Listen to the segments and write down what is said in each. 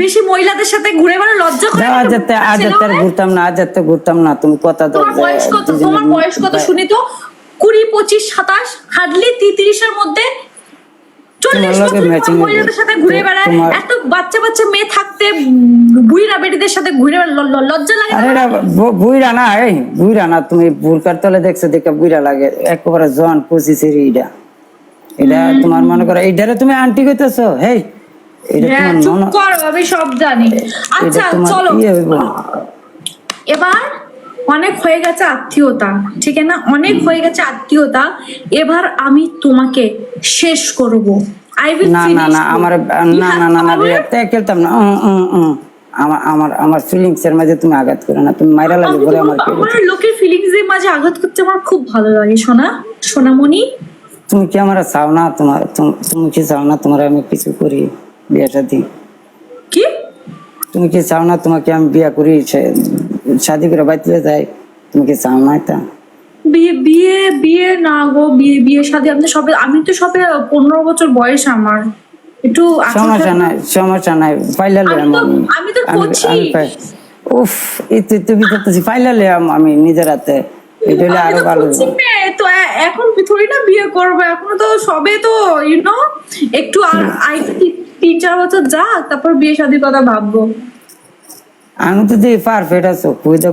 বেশি মহিলাদের সাথে ঘুরে বেড়া লজ্জা করে না? আজ যেতে আজ আর ঘুরতাম না আজ যেতে ঘুরতাম না তুমি কথা দাও বয়স কত তোমার বয়স কত শুনি তো? কুড়ি পঁচিশ সাতাশ হার্ডলি তিরিশের মধ্যে চল্লিশ পর মহিলাদের সাথে ঘুরে বেড়ায় এত বাচ্চা বাচ্চা মেয়ে থাকতে বুড়িরা বেটিদের সাথে ঘুরে লজ্জা লাগে আরে বুইরা না এই বুইরা না তুমি বুরকার তলে দেখছ দেখে বুইরা লাগে একেবারে জন পঁচিশের ইটা এটা তোমার মনে করো এইটারে তুমি আন্টি কইতেছো হেই হ্যাঁ চুপ কর আমি সব জানি। আচ্ছা চলো। এবার অনেক হয়ে গেছে আত্মীয়তা ঠিক না? অনেক হয়ে গেছে আত্মীয়তা এবার আমি তোমাকে শেষ করব। আই উইল না না না আমার না না না না খেলতাম না। উম, উম, উম। আমার আমার আমার ফিলিংস এর মাঝে তুমি আঘাত করো না তুমি মাইরা লাগে বলে আমার আমার লোকের ফিলিংস এর মাঝে আঘাত করতে আমার খুব ভালো লাগে সোনা সোনামণি। তুমি কি আমার চাও না? তোমার তুমি কি চাও না তোমার আমি কিছু করি? বিয়ে শাদি কি? তুমি কি চাও না তোমাকে আমি বিয়ে করি? শাদি করে বাঁচতে যাই তুমি কি চাও না এটা? বিয়ে বিয়ে বিয়ে না গো বিয়ে বিয়ে শাদী আপনি সবে আমি তো সবে পনেরো বছর বয়স আমার। একটু সমস্যা নাই সমস্যা নাই আমি তো- করছি। উফ ইতি তুমি পাইলালে আমি নিজের হাতে। এটা হলে আরও ভালো। তো এখন থোড়ি না বিয়ে করব এখনও তো সবে তো ইউ নো একটু আই তিন চার বছর যাক তারপর বিয়ে শাদীর কথা ভাববো। আমি তো দেখি পারফেক্ট আছো কই দা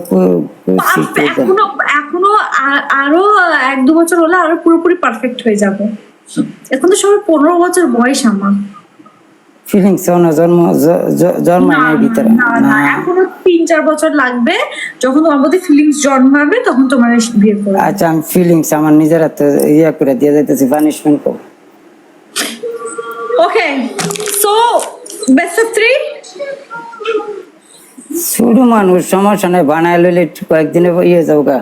এখনও এখনও আরও এক দু বছর হলে আরও পুরোপুরি পারফেক্ট হয়ে যাব। এখন তো সবে পনেরো বছর বয়স আমার। ফিলিংস না জন্ম জ- জ- জন্মায় না, নাই ভিতরে এখনও তিন চার বছর লাগবে। যখন তোমার মধ্যে ফিলিংস জন্মাবে তখন তোমার বিয়ে করবে। আচ্ছা আমি ফিলিংস আমার নিজের হাতে ইয়ে করে দিয়ে যাইতেছি পানিশমেন্ট কর ওকে বেস্ট অফ থ্রি শুরু মানুষ সমস্যা নাই বানায় লইলে কয়েকদিনে ইয়ে যাও গা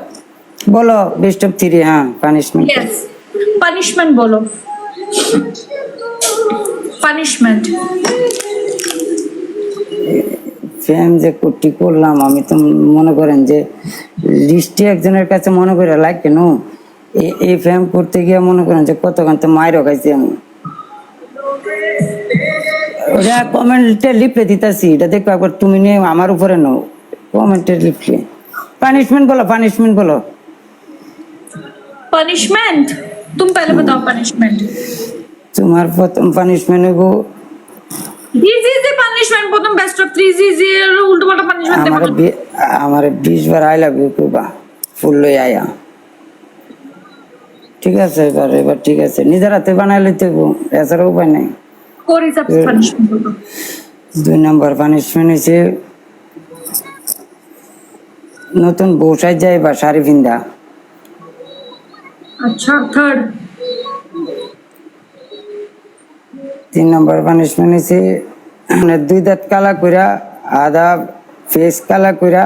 বলো বেস্ট অফ থ্রি হ্যাঁ পানিশমেন্ট পানিশমেন্ট বলো। পানিশমেন্ট ফ্যাম যে কুটি করলাম আমি তো মনে করেন যে লিস্টে একজনের কাছে মনে করে লাগ এ- এই ফ্যাম করতে গিয়ে মনে করেন যে কতক্ষণ তো মায়েরও খাইছি আমি। ওটা কমেন্টে লিপলে দিতেছি এটা দেখো একবার তুমি নিয়ে আমার উপরে নো কমেন্টে লিপলে পানিশমেন্ট বলো পানিশমেন্ট বলো पनिशमेंट तुम पहले बताओ पनिशमेंट তোমার প্রথম পানিশমেন্ট হইব इजी इजी पनिशमेंट প্রথম best of three easy easy উল্টো পাল্টা পানিশমেন্ট আমার আমার বিশ বার আই লাভ ইউ করবা ফুল লই আয়া ঠিক আছে এবার এবার ঠিক আছে নিজের হাতে বানাই লইতে হইব, এছাড়া উপায় নাই দুই নম্বর পানিশমেন্ট হয়েছে নতুন বৌসায় যায় বা সারি ভিন্দা আচ্ছা থার্ড তিন নম্বর পানিশমেন্ট হয়েছে মানে দুই দাঁত কালা কইরা আধা ফেস কালা কইরা।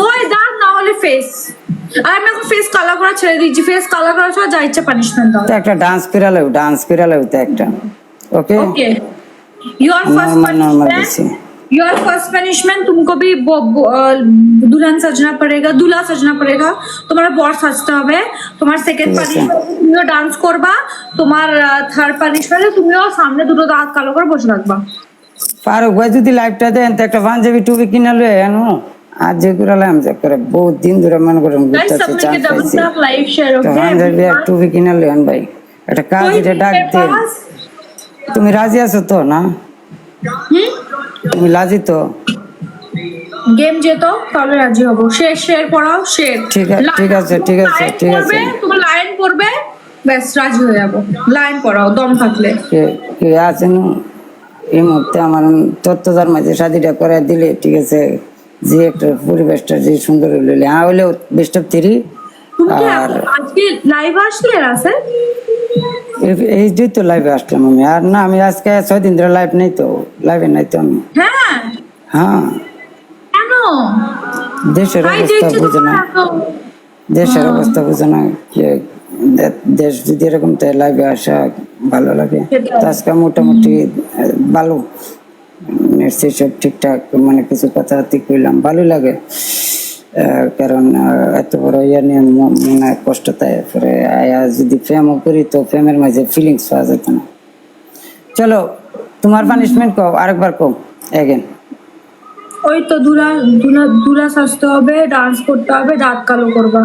নয় দাঁত না হলে ফেস আর আমি এখন ফেস কালা করা ছেড়ে দিয়েছি ফেস কালা করা ছাড়া যা ইচ্ছা পানিশমেন্ট দাও। একটা ডান্স করে ডান্স করে তো একটা। Okay okay your first normal normal punishment जैसे योर फर्स्ट पनिशमेंट तुमको भी ब- ब- अ, दुल्हन सजना पड़ेगा दूल्हा सजना पड़ेगा তোমার বর সাজতে হবে তোমার সেকেন্ড ঠিক আছে। পানিশমেন্ট তুমিও ডান্স করবা তোমার থার্ড পানিশমেন্টে তুমিও সামনে দুটো দাঁত কালো করে বসে থাকবা ফারুক ভাই যদি লাইভটা দেন তো একটা পাঞ্জাবি টুপি কিনা লয়ে আনো আজ যে করে লাম যে করে বহুত দিন ধরে মনে করেন গাইস ঘুরতেছে सबने চান্স के डबल পাইছি टैप लाइव शेयर তো ओके পাঞ্জাবি আর টুপি কিনা লয়েন ভাই একটা কাজ कोई এটা ডাক দেন তুমি রাজি আছো তো না? তুমি রাজি তো? গেম যেত তাহলে রাজি হব। শের শের পড়াও শের ঠিক আছে, ঠিক আছে, ঠিক আছে, ঠিক আছে। তোমার লাইন পড়বে ব্যাস রাজি হয়ে যাব। লাইন পড়াও দম থাকলে। কে আছেন? এই মুহূর্তে আমার তত্ত্বদার মাঝে শাদিটা করে দিলে ঠিক আছে যে একটা পরিবেশটা যে সুন্দর হইলে হ্যাঁ হইলেও বেস্ট অফ থ্রি তুমি কি আর আজকে লাইভ আসলে রাসে এই- যে তো লাইভে আসলাম আমি। আর না আমি আজকে ছয় দিন ধরে লাইভ নেই তো। লাইভে নাই তো আমি। হ্যাঁ? হ্যাঁ। কেন? দেশের অবস্থা বুঝে না। দেশের অবস্থা বুঝে না যে দেশ যদি এরকম তাই লাইভে আসা ভালো লাগে। আজকে মোটামুটি ভালো। সব ঠিকঠাক মানে কিছু কথাবার্তি কইলাম ভালো লাগে। কারণ এত বড় ইয়া নিয়ে মনে কষ্ট তাই। পরে আয়া যদি প্রেমও করি, তো প্রেমের মাঝে ফিলিংস পাওয়া যেত না। চলো, তোমার পানিশমেন্ট কও, আরেকবার কও এগেন ওই তো দুলা দুলা দুরা সাজতে হবে ডান্স করতে হবে, দাঁত কালো করবা।